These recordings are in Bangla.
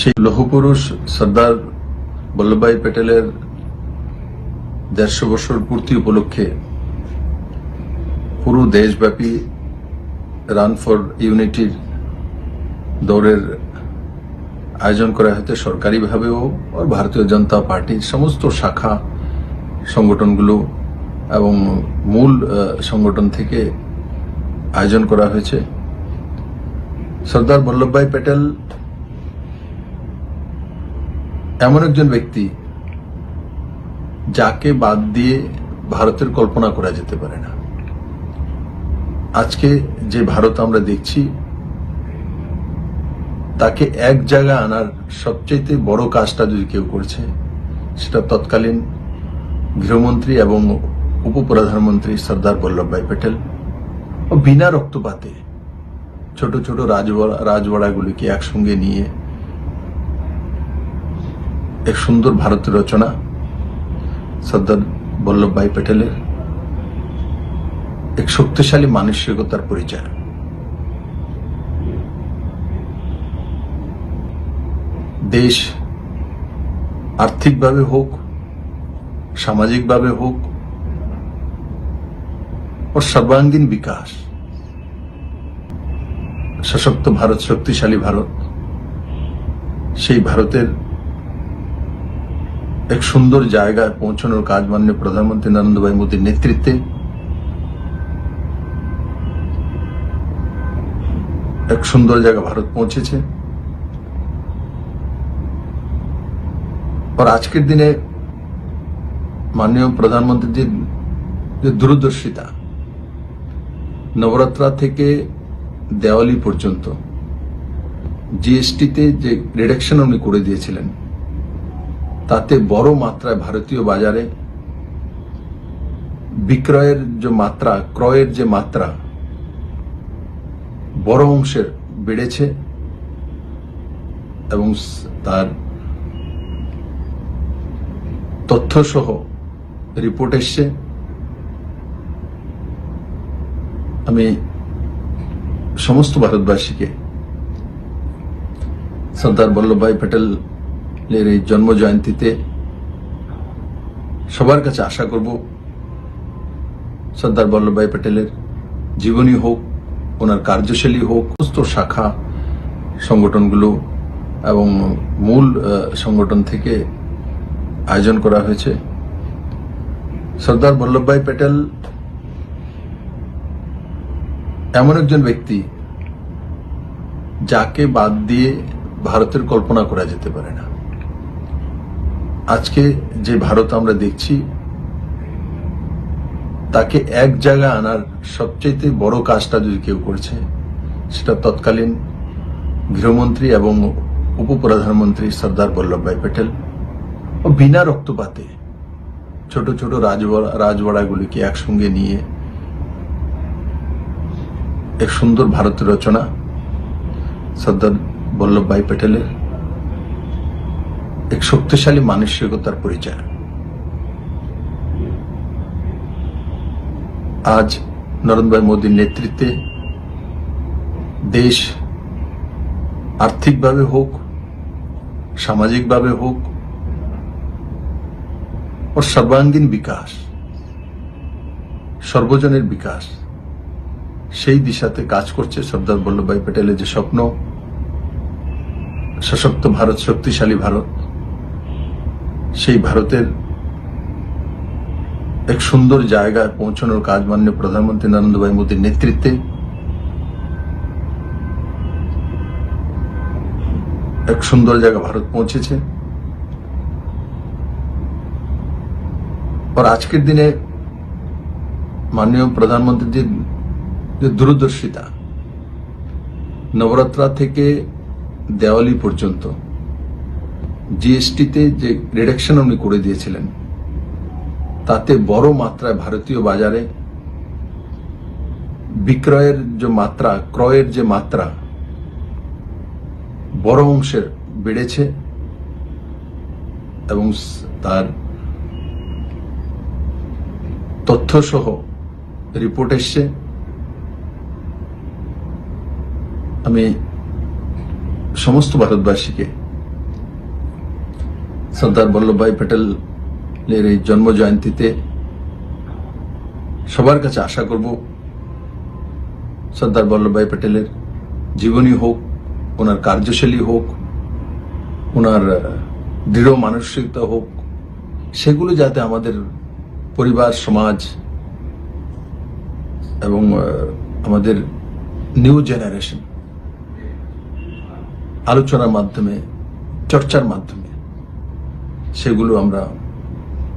সেই লৌহপুরুষ সর্দার বল্লভভাই প্যাটেলের দেড়শো বছর পূর্তি উপলক্ষে পুরো দেশব্যাপী রান ফর ইউনিটির দৌড়ের আয়োজন করা হয়েছে সরকারিভাবেও আর ভারতীয় জনতা পার্টির সমস্ত শাখা সংগঠনগুলো এবং মূল সংগঠন থেকে আয়োজন করা হয়েছে। সর্দার বল্লভভাই প্যাটেল এমন একজন ব্যক্তি যাকে বাদ দিয়ে ভারতের কল্পনা করা যেতে পারে না। আজকে যে ভারত আমরা দেখছি, তাকে এক জায়গায় আনার সবচেয়ে বড় কাজটা যদি কেউ করছে, সেটা তৎকালীন গৃহমন্ত্রী এবং উপপ্রধানমন্ত্রী সর্দার বল্লভভাই প্যাটেল। ও বিনা রক্তপাতে ছোট ছোট রাজবাড়া রাজবাড়াগুলিকে একসঙ্গে নিয়ে এক সুন্দর ভারত রচনা, সর্দার বল্লভভাই প্যাটেলের। এক শক্তিশালী মানসিকতার পরিচয়। দেশ আর্থিকভাবে হোক, সামাজিকভাবে হোক, ও সর্বাঙ্গীন বিকাশ। সশক্ত ভারত, শক্তিশালী ভারত। সেই ভারতের এক সুন্দর জায়গায় পৌঁছানোর কাজ মাননীয় প্রধানমন্ত্রী নরেন্দ্র ভাই মোদীর নেতৃত্বে। এক সুন্দর জায়গা ভারত পৌঁছেছে। আর আজকের দিনে মাননীয় প্রধানমন্ত্রীজির যে দূরদর্শিতা, নবরাত্রা থেকে দেওয়ালি পর্যন্ত জিএসটিতে যে রিডাকশন উনি করে দিয়েছিলেন তাতে বড় মাত্রায় ভারতীয় বাজারে বিক্রয়ের যে মাত্রা, ক্রয়ের যে মাত্রা বড় অংশের বেড়েছে এবং তার তথ্য সহ রিপোর্ট এসছে। আমি সমস্ত ভারতবাসীকে সর্দার বল্লভভাই প্যাটেলের এই জন্ম জয়ন্তীতে সবার কাছে আশা করব সর্দার বল্লভভাই প্যাটেলের জীবনী হোক, ওনার কার্যশৈলী হোক, সমস্ত শাখা সংগঠনগুলো এবং মূল সংগঠন থেকে আয়োজন করা হয়েছে। সর্দার বল্লভভাই প্যাটেল এমন একজন ব্যক্তি যাকে বাদ দিয়ে ভারতের কল্পনা করা যেতে পারে না। আজকে যে ভারত আমরা দেখছি, তাকে এক জায়গায় আনার সবচেয়ে বড় কাজটা যদি কেউ করছে, সেটা তৎকালীন গৃহমন্ত্রী এবং উপপ্রধানমন্ত্রী সর্দার বল্লভভাই প্যাটেল। ও বিনা রক্তপাতে ছোট ছোট রাজবাড়া, রাজবাড়াগুলিকে একসঙ্গে নিয়ে এক সুন্দর ভারত রচনা সর্দার বল্লভভাই প্যাটেলের এক শক্তিশালী মানসিকতার পরিচয়। আজ নরেন্দ্র মোদীর নেতৃত্বে দেশ আর্থিকভাবে হোক, সামাজিকভাবে হোক ও সর্বাঙ্গীন বিকাশ, সর্বজনের বিকাশ, সেই দিশাতে কাজ করছে সর্দার বল্লভভাই প্যাটেলের যে স্বপ্ন, সশক্ত ভারত, শক্তিশালী ভারত। সেই ভারতের এক সুন্দর জায়গায় পৌঁছানোর কাজ মাননীয় প্রধানমন্ত্রী নরেন্দ্র ভাই মোদীর নেতৃত্বে এক সুন্দর জায়গা ভারত পৌঁছেছে। আর আজকের দিনে মাননীয় প্রধানমন্ত্রীজির যে দূরদর্শিতা, নবরাত্রা থেকে দেওয়ালি পর্যন্ত জিএসটিতে যে রিডাকশন উনি করে দিয়েছিলেন, তাতে বড় মাত্রায় ভারতীয় বাজারে বিক্রয়ের যে মাত্রা, ক্রয়ের যে মাত্রা বড় অংশের বেড়েছে এবং তার তথ্য সহ রিপোর্ট এসছে। আমি সমস্ত ভারতবাসীকে সর্দার বল্লভভাই প্যাটেলের এই জন্ম জয়ন্তীতে সবার কাছে আশা করব সর্দার বল্লভভাই প্যাটেলের জীবনী হোক, ওনার কার্যশৈলী হোক, ওনার দৃঢ় মানসিকতা হোক, সেগুলো যাতে আমাদের পরিবার, সমাজ এবং আমাদের নিউ জেনারেশন আলোচনার মাধ্যমে, চর্চার মাধ্যমে সেগুলো আমরা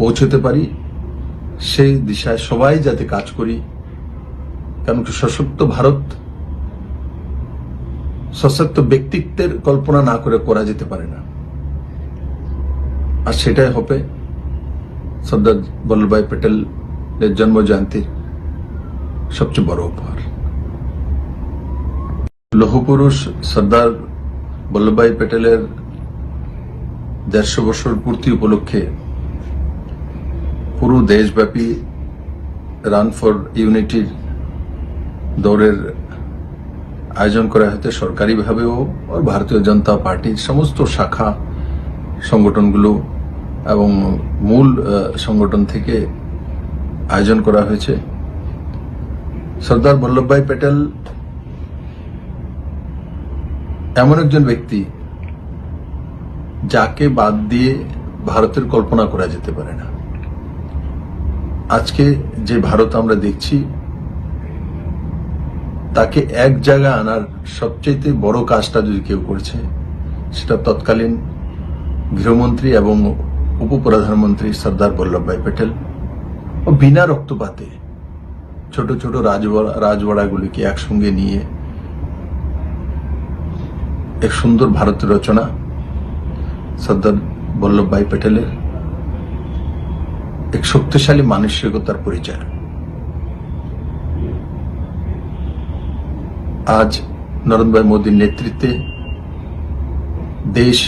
পৌঁছতে পারি। সেই দিশায় সবাই যাতে কাজ করি, কারণ কি সশক্ত ভারত, সশক্ত ব্যক্তিত্বের কল্পনা না করে করা যেতে পারে না। আর সেটাই হবে সর্দার বল্লভভাই প্যাটেলের জন্ম জয়ন্তীর সবচেয়ে বড় উপহার। লৌহপুরুষ সর্দার বল্লভভাই প্যাটেলের দেড়শো বছর পূর্তি উপলক্ষে পুরো দেশব্যাপী রান ফর ইউনিটির দৌড়ের আয়োজন করা হয়েছে সরকারিভাবেও ভারতীয় জনতা পার্টির সমস্ত শাখা সংগঠনগুলো এবং মূল সংগঠন থেকে আয়োজন করা হয়েছে। সর্দার বল্লভভাই প্যাটেল এমন একজন ব্যক্তি যাকে বাদ দিয়ে ভারতের কল্পনা করা যেতে পারে না। আজকে যে ভারত আমরা দেখছি, তাকে এক জায়গায় আনার সবচেয়ে বড় কাজটা যদি কেউ করছে, সেটা তৎকালীন গৃহমন্ত্রী এবং উপপ্রধানমন্ত্রী সর্দার বল্লভভাই প্যাটেল ও বিনা রক্তপাতে ছোট ছোট রাজবাড়া, রাজবাড়াগুলিকে একসঙ্গে নিয়ে এক সুন্দর ভারত রচনা সর্দার বল্লভভাই প্যাটেলের এক শক্তিশালী মানসিকতার পরিচয়। আজ নরেন্দ্র ভাই মোদীর নেতৃত্বে দেশ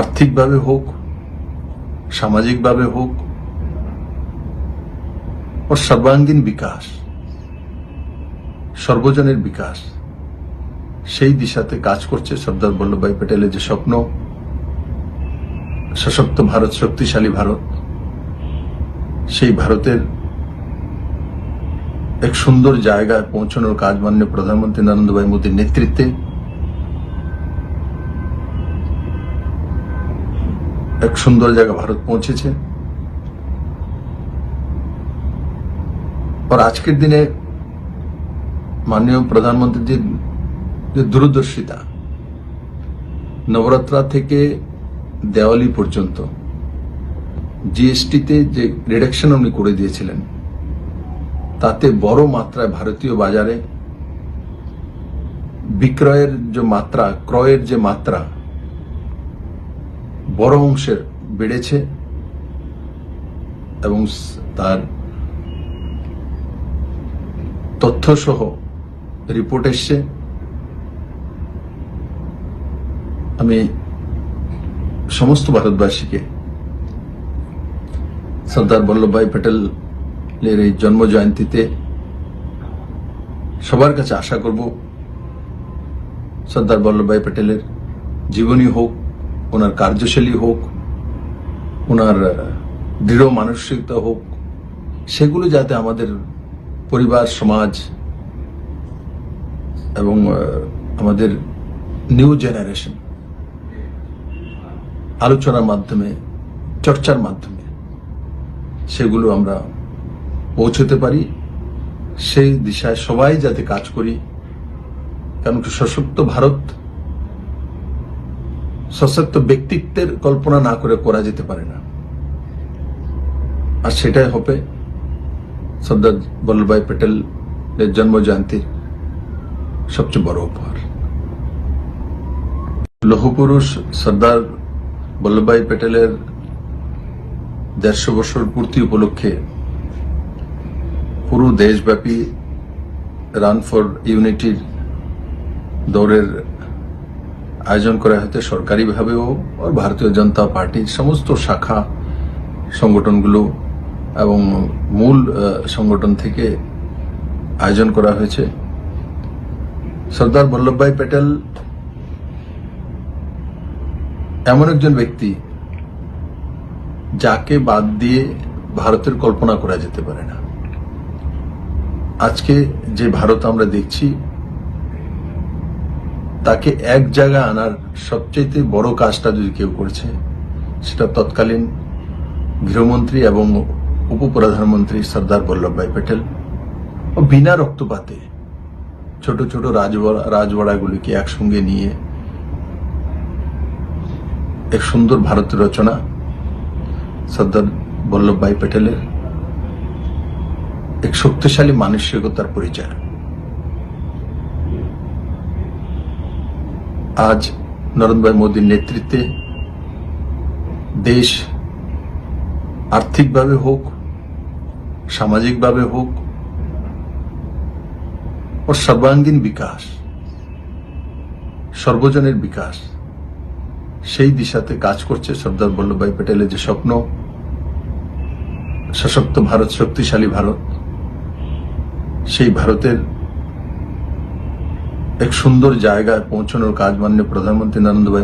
আর্থিকভাবে হোক, সামাজিকভাবে হোক, ও সর্বাঙ্গীন বিকাশ, সর্বজনের বিকাশ। সেই দিশাতে কাজ করছে সর্দার বল্লভভাই প্যাটেলের যে স্বপ্ন, সশক্ত ভারত, শক্তিশালী ভারত, সেই ভারতের এক সুন্দর জায়গায় পৌঁছানোর কাজ মাননীয় প্রধানমন্ত্রী নরেন্দ্র ভাই মোদীর নেতৃত্বে এক সুন্দর জায়গা ভারত পৌঁছেছে। আর আজকের দিনে মাননীয় প্রধানমন্ত্রীর যে দূরদর্শিতা নবরাত্রা থেকে দেওয়ালি পর্যন্ত জিএসটিতে যে রিডাকশন উনি করে দিয়েছিলেন, তাতে বড় মাত্রায় ভারতীয় বাজারে বিক্রয়ের যে মাত্রা, ক্রয়ের যে মাত্রা বড় অংশের বেড়েছে এবং তার তথ্য সহ রিপোর্ট এসছে। আমি সমস্ত ভারতবাসীকে সর্দার বল্লভভাই প্যাটেলের এই জন্ম জয়ন্তীতে সবার কাছে আশা করব সর্দার বল্লভভাই প্যাটেলের জীবনী হোক, ওনার কার্যশৈলী হোক, ওনার দৃঢ় মানসিকতা হোক, সেগুলো যাতে আমাদের পরিবার, সমাজ এবং আমাদের নিউ জেনারেশন আলোচনার মাধ্যমে, চর্চার মাধ্যমে সেগুলো আমরা পৌঁছতে পারি। সেই দিশায় সবাই যাতে কাজ করি, কারণ কি সশক্ত ভারত, সশক্ত ব্যক্তিত্বের কল্পনা না করে করা যেতে পারে না। আর সেটাই হবে সর্দার বল্লভভাই জন্ম জয়ন্তীর সবচেয়ে বড় উপহার। লৌহপুরুষ সর্দার বল্লভভাই প্যাটেলের দেড়শো বছর পূর্তি উপলক্ষে পুরো দেশব্যাপী রান ফর ইউনিটির দৌড়ের আয়োজন করা হয়েছে সরকারিভাবেও ভারতীয় জনতা পার্টির সমস্ত শাখা সংগঠনগুলো এবং মূল সংগঠন থেকে আয়োজন করা হয়েছে। সর্দার বল্লভভাই প্যাটেল এমন একজন ব্যক্তি যাকে বাদ দিয়ে ভারতের কল্পনা করা যেতে পারে না। আজকে যে ভারত আমরা দেখছি, তাকে এক জায়গায় আনার সবচেয়ে বড় কাজটা যদি কেউ করছে, সেটা তৎকালীন গৃহমন্ত্রী এবং উপপ্রধানমন্ত্রী সর্দার বল্লভভাই প্যাটেল। ও বিনা রক্তপাতে ছোট ছোট রাজবাড়া রাজবাড়াগুলিকে একসঙ্গে নিয়ে এক সুন্দর ভারত রচনা, সর্দার বল্লভভাই প্যাটেলের। এক শক্তিশালী মানসিকতার পরিচয়। আজ নরেন্দ্র মোদীর নেতৃত্বে দেশ আর্থিকভাবে হোক, সামাজিকভাবে হোক ও সর্বাঙ্গীন বিকাশ, সর্বজনের বিকাশ। সেই দিশাতে কাজ করছে সর্দার বল্লভভাই প্যাটেলের যে স্বপ্ন। সশক্ত ভারত, শক্তিশালী ভারত। সেই ভারতের এক সুন্দর জায়গায় পৌঁছানোর কাজ মাননীয় প্রধানমন্ত্রী নরেন্দ্র ভাই